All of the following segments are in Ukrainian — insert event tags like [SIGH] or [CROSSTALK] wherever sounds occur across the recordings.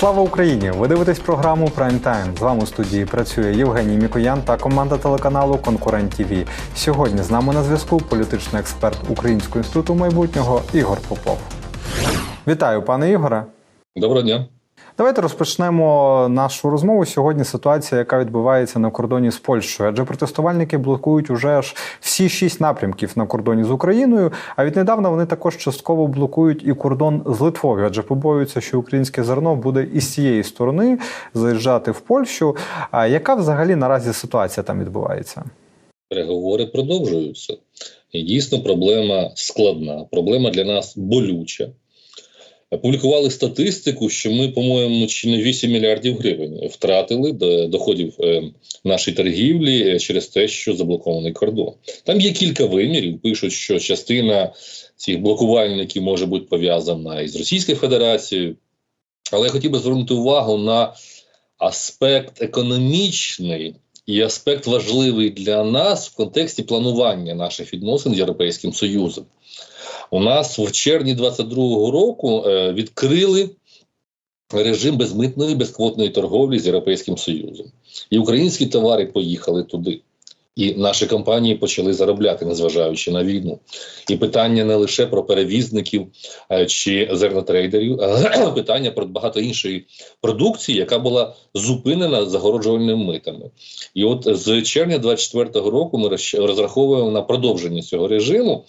Слава Україні! Ви дивитесь програму Прайм Тайм. З вами у студії працює Євгеній Мікоян та команда телеканалу Конкурент ТВ. Сьогодні з нами на зв'язку політичний експерт Українського інституту майбутнього Ігор Попов. Вітаю, пане Ігоре. Доброго дня. Давайте розпочнемо нашу розмову. Сьогодні ситуація, яка відбувається на кордоні з Польщею, адже протестувальники блокують уже ж всі шість напрямків на кордоні з Україною. А віднедавна вони також частково блокують і кордон з Литвою, адже побоюються, що українське зерно буде із цієї сторони заїжджати в Польщу. А яка взагалі наразі ситуація там відбувається? Переговори продовжуються. Дійсно проблема складна, проблема для нас болюча. Публікували статистику, що ми, по-моєму, чи не 8 мільярдів гривень втратили до доходів е, нашої торгівлі через те, що заблокований кордон. Там є кілька вимірів. Пишуть, що частина цих блокувальників може бути пов'язана із Російською Федерацією. Але я хотів би звернути увагу на аспект економічний і аспект важливий для нас в контексті планування наших відносин з Європейським Союзом. У нас в червні 22-го року е, відкрили режим безмитної безквотної торговлі з Європейським Союзом, і українські товари поїхали туди. І наші компанії почали заробляти, незважаючи на війну. І питання не лише про перевізників е, чи зернотрейдерів, а [CLEARS THROAT] питання про багато іншої продукції, яка була зупинена загороджувальними митами. І от з червня 24-го року ми розраховуємо на продовження цього режиму,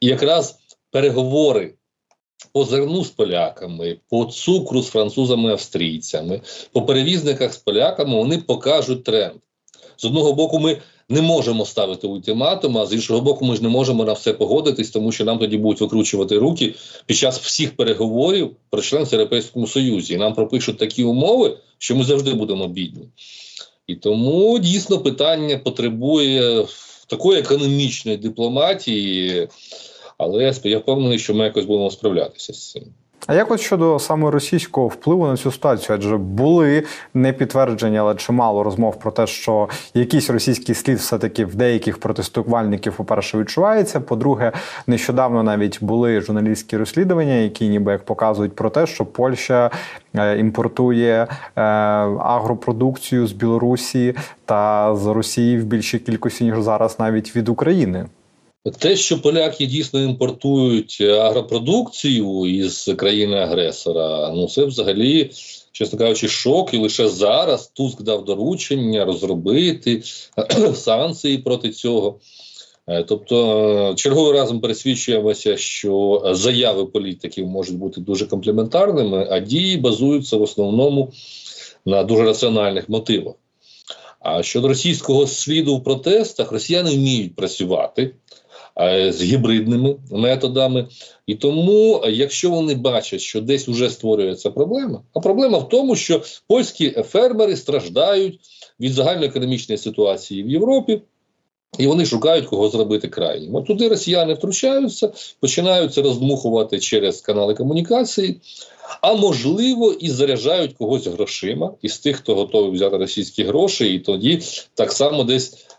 і якраз переговори по зерну з поляками, по цукру з французами, австрійцями, по перевізниках з поляками вони покажуть тренд. З одного боку, ми не можемо ставити ультиматум, а з іншого боку, ми ж не можемо на все погодитись, тому що нам тоді будуть викручувати руки під час всіх переговорів про членство Європейському Союзі. І нам пропишуть такі умови, що ми завжди будемо бідні. І тому дійсно питання потребує такої економічної дипломатії, але я впевнений, що ми якось будемо справлятися з цим. А як от щодо саме російського впливу на цю ситуацію? Адже були не підтверджені, але чимало розмов про те, що якийсь російський слід все-таки в деяких протестувальників, по-перше, відчувається. По-друге, нещодавно навіть були журналістські розслідування, які ніби як показують про те, що Польща е, імпортує е, агропродукцію з Білорусі та з Росії в більшій кількості ніж зараз, навіть від України. Те, що поляки дійсно імпортують агропродукцію із країни-агресора, ну це взагалі, чесно кажучи, шок. І лише зараз Туск дав доручення розробити [CLEARS THROAT] санкції проти цього. Е, Тобто, е, черговий разом пересвідчуємося, що заяви політиків можуть бути дуже комплементарними, а дії базуються в основному на дуже раціональних мотивах. А щодо російського сліду в протестах, росіяни вміють працювати е, з гібридними методами. І тому, е, якщо вони бачать, що десь вже створюється проблема, а проблема в тому, що польські фермери страждають від загальноекономічної ситуації в Європі. І вони шукають кого зробити крайнім. От туди росіяни втручаються, починають це роздмухувати через канали комунікації, а можливо, і заряджають когось грошима із тих, хто готовий взяти російські гроші, і тоді так само десь е,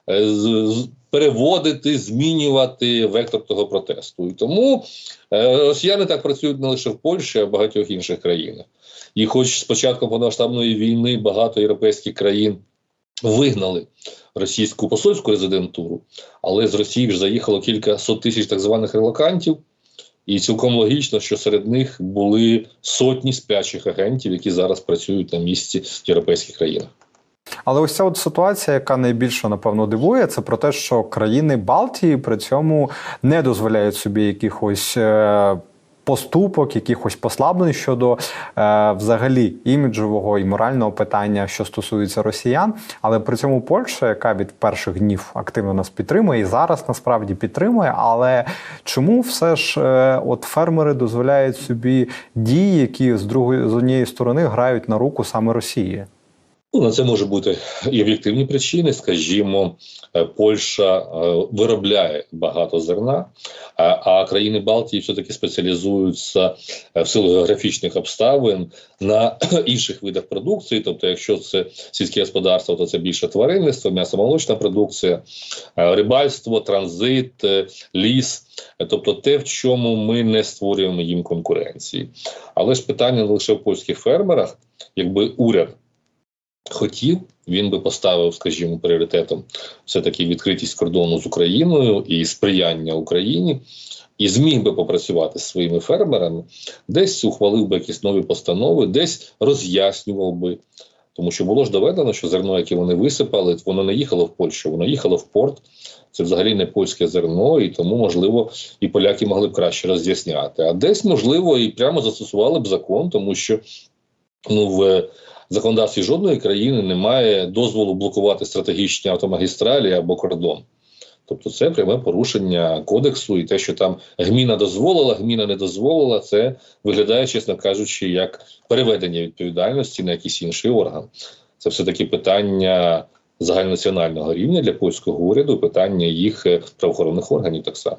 переводити, змінювати вектор того протесту. І тому е, росіяни так працюють не лише в Польщі, а в багатьох інших країнах. І хоч з початком повномасштабної війни багато європейських країн вигнали російську посольську резидентуру, але з Росії вже заїхало кілька сот тисяч так званих релокантів, і цілком логічно, що серед них були сотні спячих агентів, які зараз працюють на місці в європейських країнах. Але ось ця от ситуація, яка найбільше напевно дивує, це про те, що країни Балтії при цьому не дозволяють собі якихось. е, Поступок, якихось послаблень щодо е, взагалі іміджового і морального питання, що стосується росіян, але при цьому Польща, яка від перших днів активно нас підтримує, і зараз насправді підтримує. Але чому все ж е, от фермери дозволяють собі дії, які з другої з однієї сторони грають на руку саме Росії? Ну, на це може бути і об'єктивні причини. Скажімо, е, Польща е, виробляє багато зерна, а, країни Балтії все-таки спеціалізуються е, в силу географічних обставин на [CLEARS THROAT] інших видах продукції. Тобто, якщо це сільське господарство, то це більше тваринництво, м'ясомолочна продукція, рибальство, транзит, ліс. Тобто те, в чому ми не створюємо їм конкуренції. Але ж питання не лише в польських фермерах, якби уряд хотів, він би поставив, скажімо, пріоритетом все-таки відкритість кордону з Україною і сприяння Україні, і зміг би попрацювати з своїми фермерами, десь ухвалив би якісь нові постанови, десь роз'яснював би. Тому що було ж доведено, що зерно, яке вони висипали, воно не їхало в Польщу, воно їхало в порт. Це взагалі не польське зерно, і тому, можливо, і поляки могли б краще роз'ясняти. А десь, можливо, і прямо застосували б закон, тому що ну, в законодавстві жодної країни немає дозволу блокувати стратегічні автомагістралі або кордон. Тобто це пряме порушення кодексу, і те, що там гміна дозволила, гміна не дозволила, це виглядає, чесно кажучи, як переведення відповідальності на якийсь інший орган. Це все таки питання загальнонаціонального рівня для польського уряду, питання їх правоохоронних органів так само.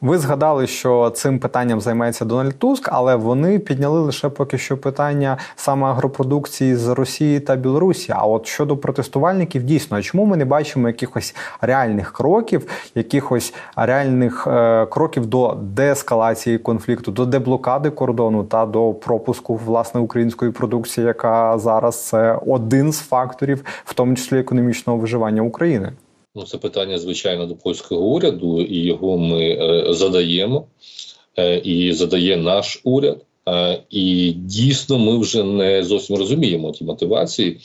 Ви згадали, що цим питанням займається Дональд Туск, але вони підняли лише поки що питання саме агропродукції з Росії та Білорусі. А от щодо протестувальників, дійсно, а чому ми не бачимо якихось реальних кроків, якихось реальних е, кроків до деескалації конфлікту, до деблокади кордону та до пропуску власне української продукції, яка зараз це один з факторів, в тому числі економічного виживання України? Ну, це питання, звичайно, до польського уряду, і його ми е, задаємо, е, і задає наш уряд. Е, і дійсно, ми вже не зовсім розуміємо ті мотивації.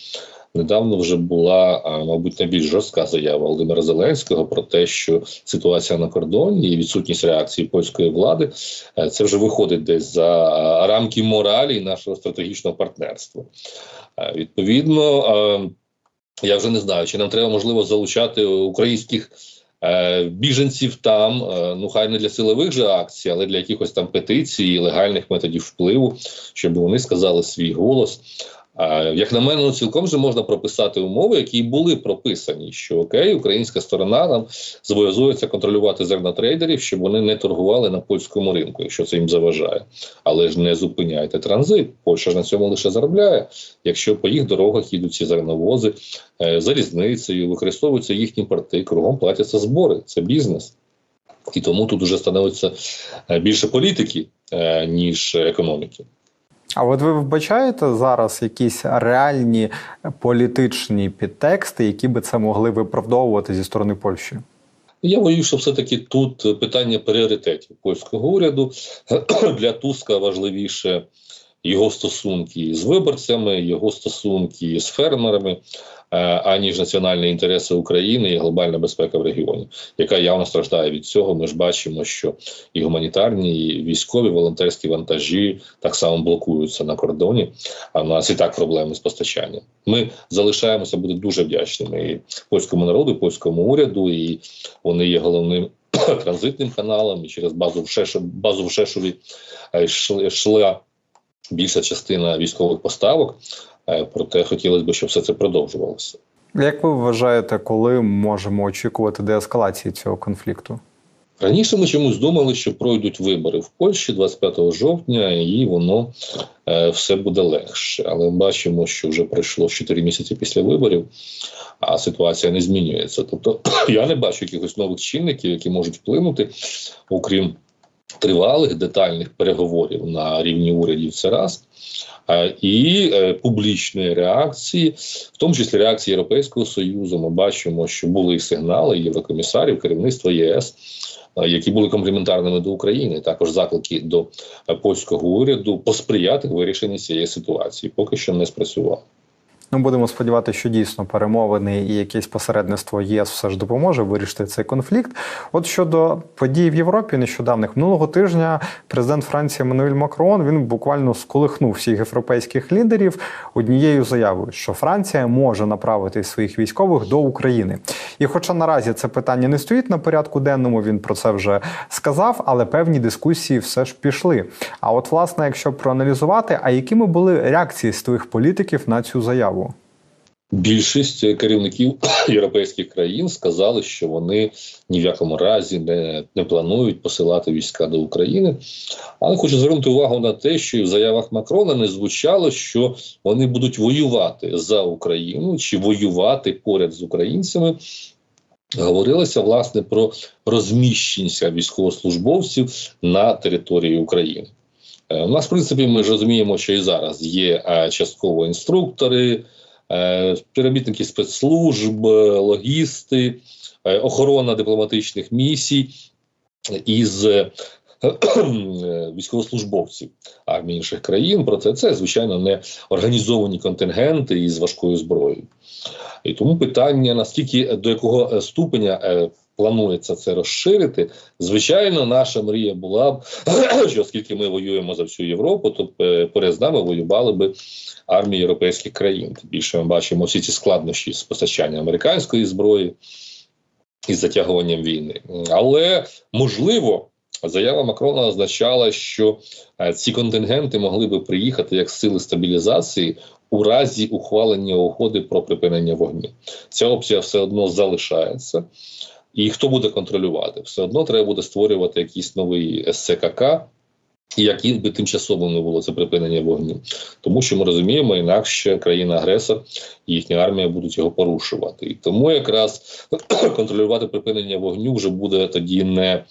Недавно вже була, мабуть, найбільш жорстка заява Володимира Зеленського про те, що ситуація на кордоні і відсутність реакції польської влади е, це вже виходить десь за рамки моралі нашого стратегічного партнерства. Е, Відповідно. Я вже не знаю, чи нам треба можливо залучати українських е, біженців там, е, ну хай не для силових же акцій, але для якихось там петицій, легальних методів впливу, щоб вони сказали свій голос. Як на мене, ну, цілком же можна прописати умови, які були прописані, що окей, українська сторона нам зобов'язується контролювати зернотрейдерів, щоб вони не торгували на польському ринку, якщо це їм заважає. Але ж не зупиняйте транзит. Польща ж на цьому лише заробляє. Якщо по їх дорогах їдуть ці зерновози е, залізницею, використовуються їхні порти, кругом платяться збори. Це бізнес. І тому тут вже становиться е, більше політики, е, ніж економіки. А от ви вбачаєте зараз якісь реальні політичні підтексти, які би це могли виправдовувати зі сторони Польщі? Я боюсь, що все-таки тут питання пріоритетів польського уряду [CLEARS THROAT] для Туска важливіше його стосунки з виборцями, його стосунки з фермерами, аніж національні інтереси України і глобальна безпека в регіоні, яка явно страждає від цього. Ми ж бачимо, що і гуманітарні, і військові волонтерські вантажі так само блокуються на кордоні. А в нас і так проблеми з постачанням. Ми залишаємося бути дуже вдячними і польському народу, і польському уряду, і вони є головним. [CLEARS THROAT] Транзитним каналом і через базу в Шеш... базу в Шешові е, йшла більша частина військових поставок. Е, Проте хотілося б, щоб все це продовжувалося. Як ви вважаєте, коли можемо очікувати деескалації цього конфлікту? Раніше ми чомусь думали, що пройдуть вибори в Польщі 25 жовтня, і воно е, все буде легше. Але ми бачимо, що вже пройшло 4 місяці після виборів, а ситуація не змінюється. Тобто [CLEARS THROAT] я не бачу якихось нових чинників, які можуть вплинути, окрім тривалих детальних переговорів на рівні урядів. Це раз. Е, І е, публічної реакції, в тому числі реакції Європейського союзу, ми бачимо, що були сигнали єврокомісарів, керівництва ЄС, е, які були компліментарними до України. Також заклики до польського уряду посприяти вирішенню цієї ситуації. Поки що не спрацювало. Ну, будемо сподіватися, що дійсно перемовини і якесь посередництво ЄС все ж допоможе вирішити цей конфлікт. От щодо подій в Європі, нещодавних минулого тижня президент Франції Еммануель Макрон він буквально сколихнув всіх європейських лідерів однією заявою, що Франція може направити своїх військових до України. І, хоча наразі це питання не стоїть на порядку денному, він про це вже сказав, але певні дискусії все ж пішли. А от, власне, якщо проаналізувати, а якими були реакції своїх політиків на цю заяву? Більшість керівників [COUGHS] європейських країн сказали, що вони ні в якому разі не, не планують посилати війська до України. Але хочу звернути увагу на те, що і в заявах Макрона не звучало, що вони будуть воювати за Україну чи воювати поряд з українцями. Говорилося власне про розміщення військовослужбовців на території України. Е, У нас, в принципі, ми ж розуміємо, що і зараз є е, частково інструктори, співробітники спецслужб, е, логісти, е, охорона дипломатичних місій із е, [CLEARS THROAT] військовослужбовців армії інших країн. Проте це, звичайно, не організовані контингенти із важкою зброєю. І тому питання: наскільки до якого е, ступеня е, планується це розширити, звичайно, наша мрія була б, [CLEARS THROAT] що оскільки ми воюємо за всю Європу, то е, поряд з нами воювали би армії європейських країн. Тим більше ми бачимо всі ці складнощі з постачанням американської зброї і затягуванням війни. Але можливо. Заява Макрона означала, що е, ці контингенти могли би приїхати як сили стабілізації у разі ухвалення угоди про припинення вогню. Ця опція все одно залишається. І хто буде контролювати? Все одно треба буде створювати якийсь новий СЦКК, і яким би тимчасовим не було це припинення вогню. Тому що ми розуміємо, інакше країна-агресор і їхня армія будуть його порушувати. І тому якраз [CLEARS THROAT] контролювати припинення вогню вже буде тоді не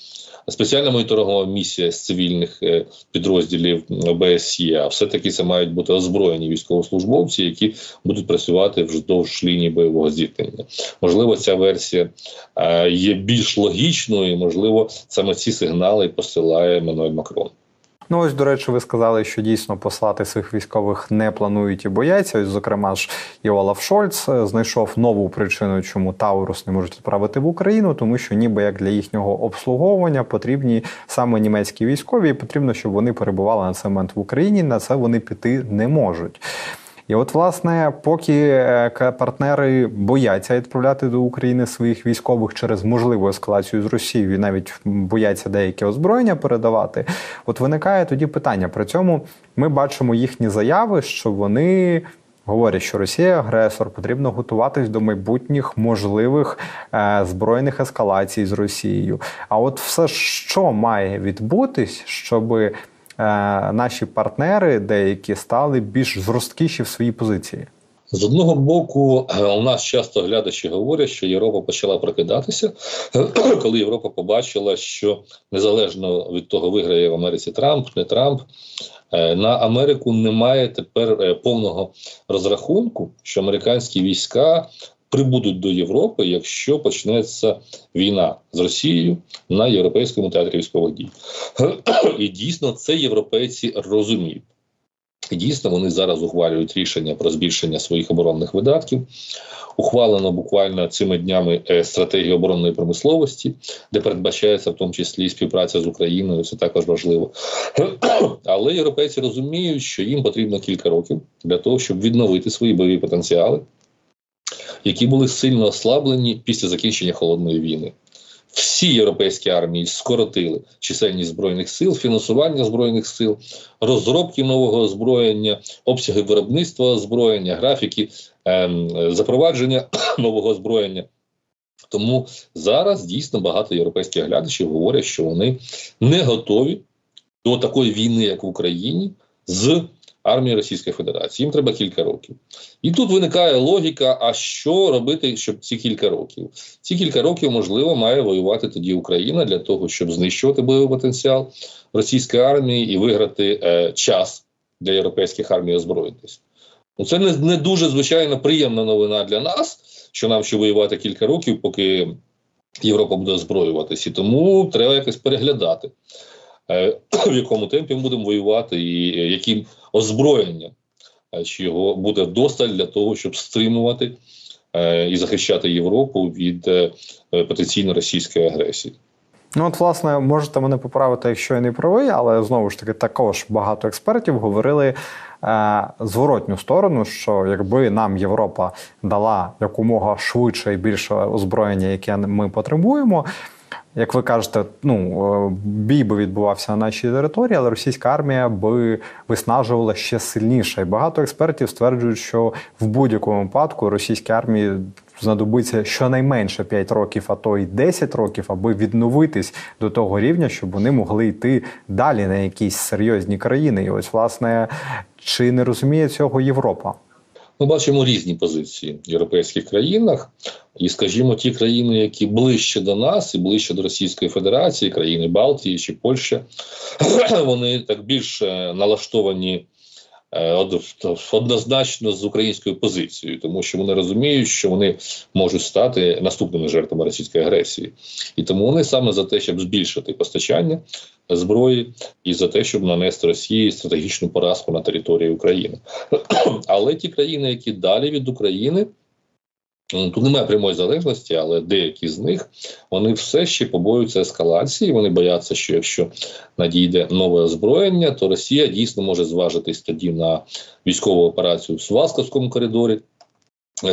спеціальна моніторингова місія з цивільних е, підрозділів ОБСЄ, а все-таки це мають бути озброєні військовослужбовці, які будуть працювати вздовж лінії бойового зіткнення. Можливо, ця версія е, є більш логічною, і можливо, саме ці сигнали посилає Мануель Макрон. Ну, ось, до речі, ви сказали, що дійсно послати своїх військових не планують і бояться. Ось, зокрема ж, і Олаф Шольц е, знайшов нову причину, чому Таурус не можуть відправити в Україну, тому що ніби як для їхнього обслуговування потрібні саме німецькі військові, і потрібно, щоб вони перебували на цей момент в Україні. На це вони піти не можуть. І от, власне, поки е, партнери бояться відправляти до України своїх військових через можливу ескалацію з Росією, і навіть бояться деякі озброєння передавати, от виникає тоді питання. При цьому ми бачимо їхні заяви, що вони. Говорять, що Росія агресор, потрібно готуватись до майбутніх можливих е, збройних ескалацій з Росією. А от все, що має відбутись, щоби наші партнери деякі стали більш жорсткіші в своїй позиції. З одного боку, е, у нас часто глядачі говорять, що Європа почала прокидатися, [CLEARS THROAT] коли Європа побачила, що незалежно від того, виграє в Америці Трамп, не Трамп, е, на Америку немає тепер е, повного розрахунку, що американські війська прибудуть до Європи, якщо почнеться війна з Росією на європейському театрі військових дій. [CLEARS THROAT] І дійсно це європейці розуміють. Дійсно вони зараз ухвалюють рішення про збільшення своїх оборонних видатків. Ухвалено буквально цими днями е, стратегію оборонної промисловості, де передбачається в тому числі співпраця з Україною. Це також важливо. [CLEARS THROAT] Але європейці розуміють, що їм потрібно кілька років для того, щоб відновити свої бойові потенціали, які були сильно ослаблені після закінчення холодної війни. Всі європейські армії скоротили чисельність збройних сил, фінансування збройних сил, розробки нового озброєння, обсяги виробництва озброєння, графіки ем, запровадження [CLEARS THROAT] нового озброєння. Тому зараз дійсно багато європейських глядачів говорять, що вони не готові до такої війни, як в Україні, з армією Російської Федерації. Їм треба кілька років. І тут виникає логіка: а що робити, щоб ці кілька років? Ці кілька років, можливо, має воювати тоді Україна для того, щоб знищувати бойовий потенціал російської армії і виграти е, час для європейських армій озброїтись. Ну, це не, не дуже звичайно приємна новина для нас, що нам ще воювати кілька років, поки Європа буде озброюватись. І тому треба якось переглядати, [CLEARS THROAT] в якому темпі ми будемо воювати, і е, яким озброєнням, е, чи його буде досталь для того, щоб стримувати е, і захищати Європу від е, е, потенційно російської агресії. Ну, от, власне, можете мене поправити, якщо я не правий, але знову ж таки, також багато експертів говорили е, зворотню сторону, що якби нам Європа дала якомога швидше і більше озброєння, яке ми потребуємо, Як ви кажете, ну е, бій би відбувався на нашій території, але російська армія би виснажувала ще сильніше. І багато експертів стверджують, що в будь-якому випадку російській армії знадобиться щонайменше 5 років, а то й 10 років, аби відновитись до того рівня, щоб вони могли йти далі на якісь серйозні країни. І ось, власне, чи не розуміє цього Європа? Ми бачимо різні позиції в європейських країнах, і, скажімо, ті країни, які ближче до нас і ближче до Російської Федерації, країни Балтії чи Польща, [CLEARS THROAT] вони так більше налаштовані е, однозначно з українською позицією, тому що вони розуміють, що вони можуть стати наступними жертвами російської агресії, і тому вони саме за те, щоб збільшити постачання зброї, і за те, щоб нанести Росії стратегічну поразку на території України. [CLEARS THROAT] Але ті країни, які далі від України. Тут немає прямої залежності, але деякі з них вони все ще побоюються ескалації. Вони бояться, що якщо надійде нове озброєння, то Росія дійсно може зважитись тоді на військову операцію в Свасковському коридорі.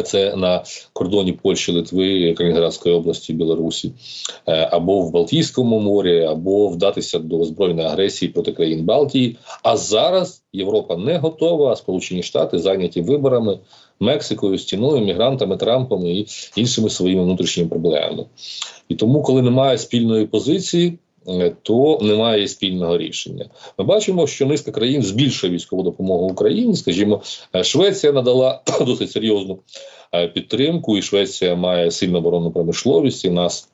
Це на кордоні Польщі, Литви, Калінінградської області, Білорусі, е, або в Балтійському морі, або вдатися до збройної агресії проти країн Балтії. А зараз Європа не готова, а Сполучені Штати зайняті виборами, Мексикою, стіною, мігрантами, Трампом і іншими своїми внутрішніми проблемами. І тому, коли немає спільної позиції, то немає спільного рішення. Ми бачимо, що низка країн збільшує військову допомогу Україні. Скажімо, е, Швеція надала [CLEARS THROAT] досить серйозну е, підтримку, і Швеція має сильну оборонну промисловість. І в нас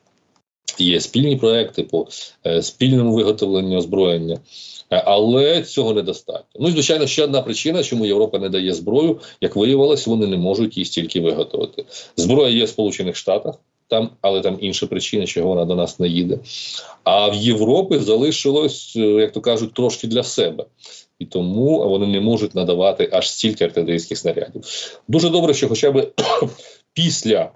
є спільні проекти по е, спільному виготовленню озброєння. Е, Але цього недостатньо. Ну і звичайно, ще одна причина, чому Європа не дає зброю, як виявилось, вони не можуть її стільки виготовити. Зброя є в Сполучених Штатах, там, але там інша причина, чого вона до нас не їде. А в Європі залишилось, е, як то кажуть, трошки для себе. І тому вони не можуть надавати аж стільки артилерійських снарядів. Дуже добре, що хоча б [COUGHS] після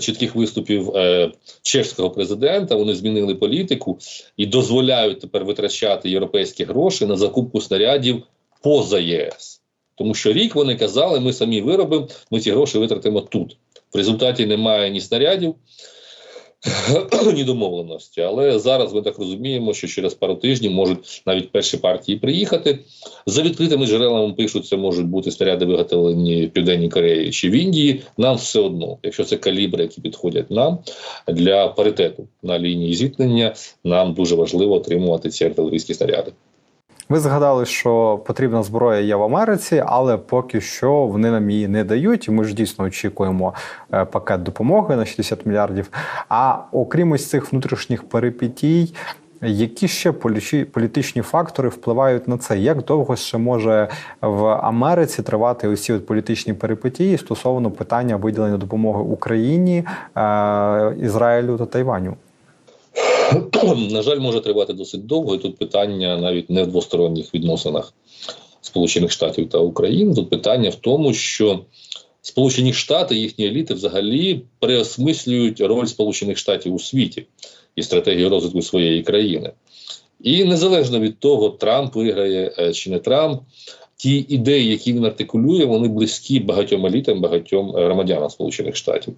чітких виступів е, чешського президента вони змінили політику і дозволяють тепер витрачати європейські гроші на закупку снарядів поза ЄС. Тому що рік вони казали, ми самі виробимо, ми ці гроші витратимо тут. В результаті немає ні снарядів, [CLEARS THROAT] ні домовленості. Але зараз ми так розуміємо, що через пару тижнів можуть навіть перші партії приїхати. За відкритими джерелами пишуть, це можуть бути снаряди, виготовлені в Південній Кореї чи в Індії. Нам все одно, якщо це калібри, які підходять нам для паритету на лінії зіткнення, нам дуже важливо отримувати ці артилерійські снаряди. Ви згадали, що потрібна зброя є в Америці, але поки що вони нам її не дають. І ми ж дійсно очікуємо е, пакет допомоги на 60 мільярдів. А окрім ось цих внутрішніх перипетій, які ще політичні фактори впливають на це? Як довго ще може в Америці тривати усі от політичні перипетії стосовно питання виділення допомоги Україні, е, Ізраїлю та Тайваню? На жаль, може тривати досить довго. І тут питання навіть не в двосторонніх відносинах Сполучених Штатів та України. Тут питання в тому, що Сполучені Штати, їхні еліти взагалі переосмислюють роль Сполучених Штатів у світі і стратегію розвитку своєї країни. І незалежно від того, Трамп виграє е, чи не Трамп, ті ідеї, які він артикулює, вони близькі багатьом елітам, багатьом е, громадянам Сполучених Штатів.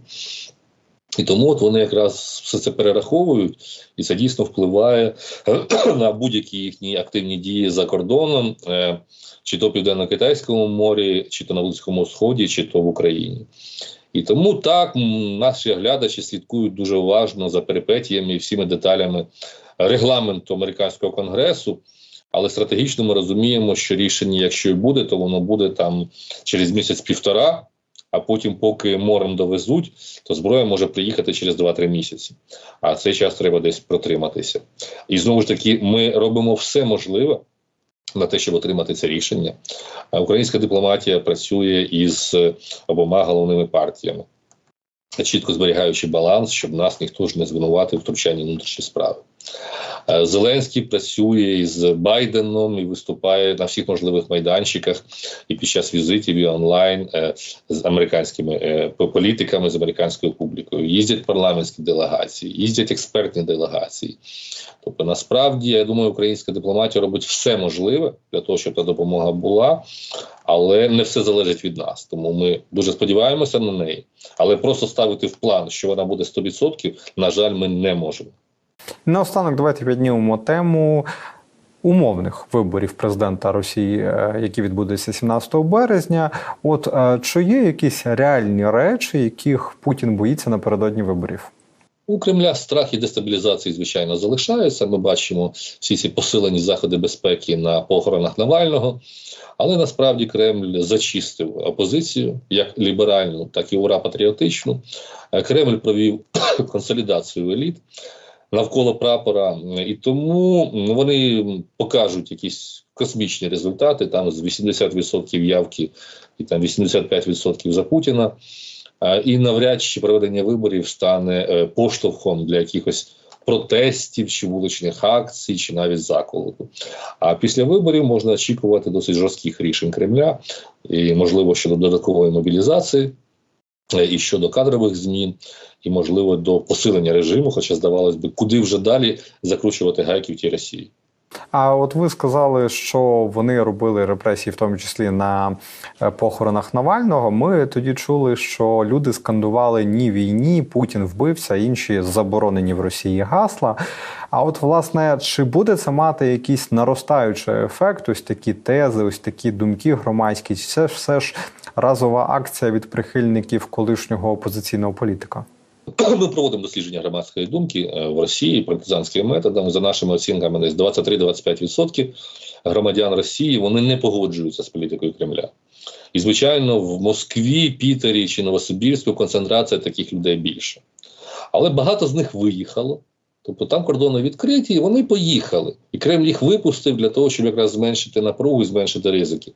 І тому от вони якраз все це перераховують, і це дійсно впливає [CLEARS THROAT] на будь-які їхні активні дії за кордоном, е, чи то Південно-Китайському морі, чи то на Близькому Сході, чи то в Україні. І тому так наші глядачі слідкують дуже уважно за перипетіями і всіми деталями регламенту американського конгресу. Але стратегічно ми розуміємо, що рішення, якщо і буде, то воно буде там через місяць-півтора. А потім, поки морем довезуть, то зброя може приїхати через 2-3 місяці. А цей час треба десь протриматися. І знову ж таки, ми робимо все можливе на те, щоб отримати це рішення. Українська дипломатія працює із обома головними партіями, чітко зберігаючи баланс, щоб нас ніхто ж не звинуватив в втручанні в внутрішні справи. Е, Зеленський працює із Байденом і виступає на всіх можливих майданчиках і під час візитів і онлайн е, з американськими е, політиками, з американською публікою. Їздять парламентські делегації, їздять експертні делегації. Тобто, насправді, я думаю, українська дипломатія робить все можливе для того, щоб та допомога була, але не все залежить від нас. Тому ми дуже сподіваємося на неї. Але просто ставити в план, що вона буде 100%, на жаль, ми не можемо. Наостанок, давайте піднімемо тему умовних виборів президента Росії, е, які відбудуться 17 березня. От е, чи є якісь реальні речі, яких Путін боїться напередодні виборів? У Кремля страх і дестабілізації, звичайно, залишаються. Ми бачимо всі ці посилені заходи безпеки на похоронах Навального. Але насправді Кремль зачистив опозицію як ліберальну, так і ура патріотичну. Е, Кремль провів [COUGHS] консолідацію еліт навколо прапора, і тому вони покажуть якісь космічні результати. Там з 80% явки і там 85% за Путіна. І навряд чи проведення виборів стане е, поштовхом для якихось протестів чи вуличних акцій, чи навіть заколоту. А після виборів можна очікувати досить жорстких рішень Кремля, і можливо щодо додаткової мобілізації, і щодо кадрових змін, і можливо до посилення режиму. Хоча здавалось би, куди вже далі закручувати гайки в тій Росії. А от ви сказали, що вони робили репресії, в тому числі на е, похоронах Навального. Ми тоді чули, що люди скандували ні війні, Путін вбився, інші заборонені в Росії гасла. А от власне, чи буде це мати якийсь наростаючий ефект? Ось такі тези, ось такі думки громадські? Це все ж разова акція від прихильників колишнього опозиційного політика? Ми проводимо дослідження громадської думки е, в Росії партизанським методом. За нашими оцінками, десь 23-25% громадян Росії вони не погоджуються з політикою Кремля. І, звичайно, в Москві, Пітері чи Новосибірську концентрація таких людей більше. Але багато з них виїхало. Тобто там кордони відкриті, і вони поїхали. І Кремль їх випустив для того, щоб якраз зменшити напругу і зменшити ризики.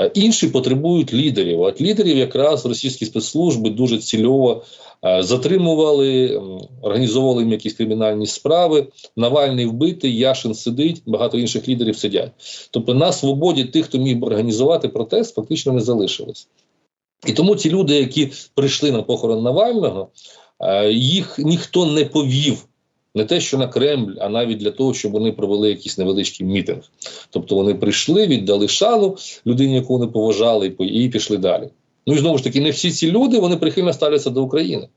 Е, Інші потребують лідерів. От лідерів якраз російські спецслужби дуже цільово е, затримували, організовували їм якісь кримінальні справи. Навальний вбитий, Яшин сидить, багато інших лідерів сидять. Тобто на свободі тих, хто міг організувати протест, фактично не залишилось. І тому ті люди, які прийшли на похорон Навального, е, їх ніхто не повів. Не те, що на Кремль, а навіть для того, щоб вони провели якийсь невеличкий мітинг. Тобто вони прийшли, віддали шану людині, яку вони поважали, і пішли далі. Ну і знову ж таки, не всі ці люди вони прихильно ставляться до України.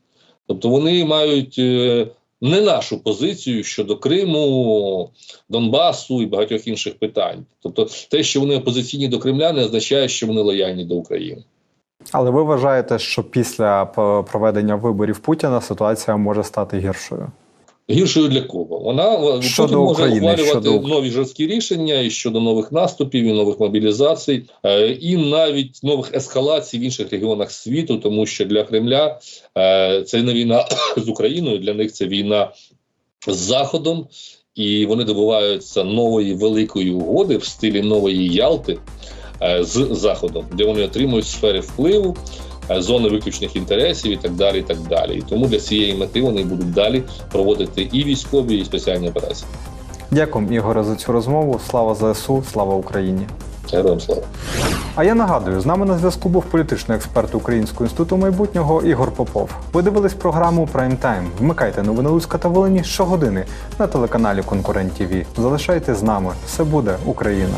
Тобто вони мають е, не нашу позицію щодо Криму, Донбасу і багатьох інших питань. Тобто, те, що вони опозиційні до Кремля, не означає, що вони лояльні до України. Але ви вважаєте, що після проведення виборів Путіна ситуація може стати гіршою? Гіршою для кого? Вона Щодо може України, ухвалювати щодо- нові жорсткі рішення і щодо нових наступів, і нових мобілізацій, е, і навіть нових ескалацій в інших регіонах світу, тому що для Кремля е, це не війна [COUGHS] з Україною, для них це війна з Заходом, і вони добиваються нової великої угоди в стилі нової Ялти е, з Заходом, де вони отримують сфери впливу. Е, Зони виключних інтересів і так далі. І так далі. І тому для цієї мети вони будуть далі проводити і військові, і спеціальні операції. Дякую, Ігоре, за цю розмову. Слава ЗСУ, слава Україні. Героям слава. А я нагадую, з нами на зв'язку був політичний експерт Українського інституту майбутнього Ігор Попов. Ви дивились програму Прайм Тайм. Вмикайте новини Луцька та Волині щогодини на телеканалі Конкурент ТВ. Залишайтесь з нами. Все буде Україна.